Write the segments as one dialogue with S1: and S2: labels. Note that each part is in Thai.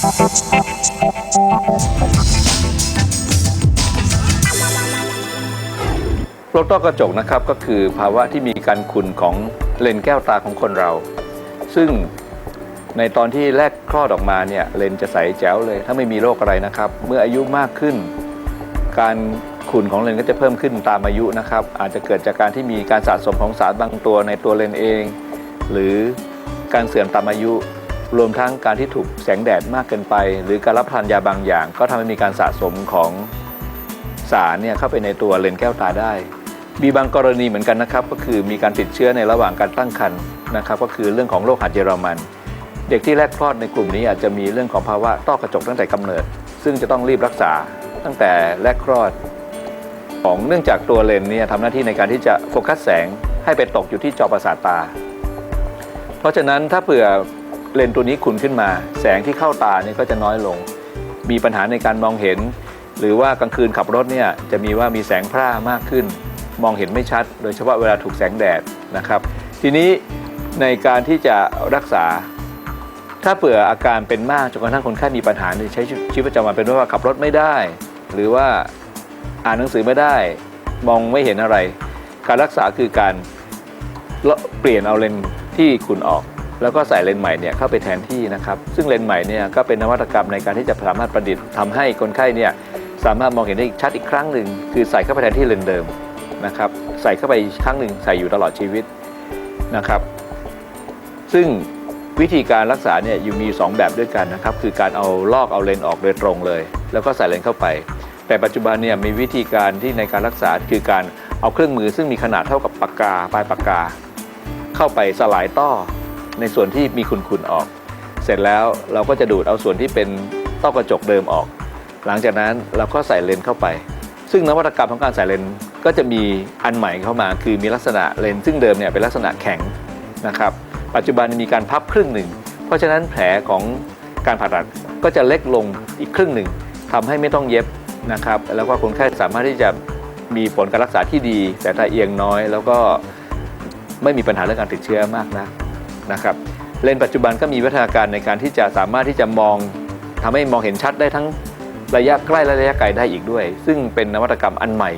S1: โรคต้อกระจกนะครับก็คือภาวะที่มีการขุ่นของเลนแก้วตาของคนเรา ซึ่งในตอนที่แรกคลอดออกมาเนี่ยเลนจะใสแจ๋วเลย ถ้าไม่มีโรคอะไรนะครับ เมื่ออายุมากขึ้น การขุ่นของเลนก็จะเพิ่มขึ้นตามอายุนะครับ อาจจะเกิดจากการที่มีการสะสมของสารบางตัวในตัวเลนเอง หรือการเสื่อมตามอายุ รวมทั้งการที่ถูกแสงแดดมากเกินไป หรือการรับทานยาบางอย่าง ก็ทำให้มีการสะสมของสารเนี่ยเข้าไปในตัวเลนแก้วตาได้ มีบางกรณีเหมือนกันนะครับ ก็คือมีการติดเชื้อในระหว่างการตั้งครรภ์นะครับ ก็คือเรื่องของโรคหัดเยอรมัน เด็กที่แรกคลอดในกลุ่มนี้อาจจะมีเรื่องของภาวะต้อกระจกตั้งแต่กำเนิด ซึ่งจะต้องรีบรักษาตั้งแต่แรกคลอด ของเนื่องจากตัวเลนเนี่ยทำหน้าที่ในการที่จะโฟกัสแสงให้ไปตกอยู่ที่จอประสาทตา เพราะฉะนั้นถ้าเผื่อ เลนส์ตัวนี้ขุ่นขึ้นมา แสงที่เข้าตาเนี่ยก็จะน้อยลง มีปัญหาในการมองเห็น หรือว่ากลางคืนขับรถเนี่ยจะมีว่ามีแสงพร่ามากขึ้น มองเห็นไม่ชัด โดยเฉพาะเวลาถูกแสงแดดนะครับ ทีนี้ในการที่จะรักษา ถ้าเผื่ออาการเป็นมากจนกระทั่งคนไข้มีปัญหาในใช้ชีวิตประจำวันเป็นว่าขับรถไม่ได้ หรือว่าอ่านหนังสือไม่ได้ มองไม่เห็นอะไร การรักษาคือการเปลี่ยนเอาเลนที่คุณออก แล้วก็ใส่เลนส์ใหม่เนี่ยเข้าไปแทนที่นะครับ ซึ่งเลนส์ใหม่เนี่ยก็เป็นนวัตกรรมในการที่จะสามารถประดิษฐ์ทำให้คนไข้เนี่ยสามารถมองเห็นได้อีกชัดอีกครั้งหนึ่งคือใส่เข้าไปแทนที่เลนส์เดิมนะครับใส่เข้าไปครั้งหนึ่งใส่อยู่ตลอดชีวิตนะครับ ซึ่งวิธีการรักษาเนี่ยอยู่มีอยู่สองแบบด้วยกันนะครับ คือการเอาลอกเอาเลนออกโดยตรงเลย แล้วก็ใส่เลนเข้าไป แต่ปัจจุบันเนี่ยมีวิธีการที่ในการรักษาคือการเอาเครื่องมือซึ่งมีขนาดเท่ากับปากกาปลายปากกา เข้าไปสลายต้อ ในส่วนที่มีขุ่นๆออก เสร็จแล้วเราก็จะดูดเอาส่วนที่เป็นต้อกระจกเดิมออก หลังจากนั้นเราก็ใส่เลนเข้าไป ซึ่งนวัตกรรมของการใส่เลนก็จะมีอันใหม่เข้ามา คือมีลักษณะเลนซึ่งเดิมเนี่ยเป็นลักษณะแข็งนะครับปัจจุบันมีการพับครึ่งหนึ่ง เพราะฉะนั้นแผลของการผ่าตัดก็จะเล็กลงอีกครึ่งหนึ่งทำให้ไม่ต้องเย็บนะครับ แล้วก็คนไข้สามารถที่จะมีผลการรักษาที่ดี แต่ถ้าเอียงน้อย แล้วก็ไม่มีปัญหาเรื่องการติดเชื้อมากนะ นะครับเลนส์ปัจจุบันก็มีวิทยาการในการที่จะสามารถที่จะมองทำให้มองเห็นชัดได้ทั้งระยะใกล้และระยะไกลได้อีกด้วย ซึ่งเป็นนวัตกรรมอันใหม่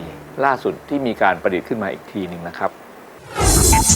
S1: ล่าสุดที่มีการประดิษฐ์ขึ้นมาอีกทีหนึ่งนะครับ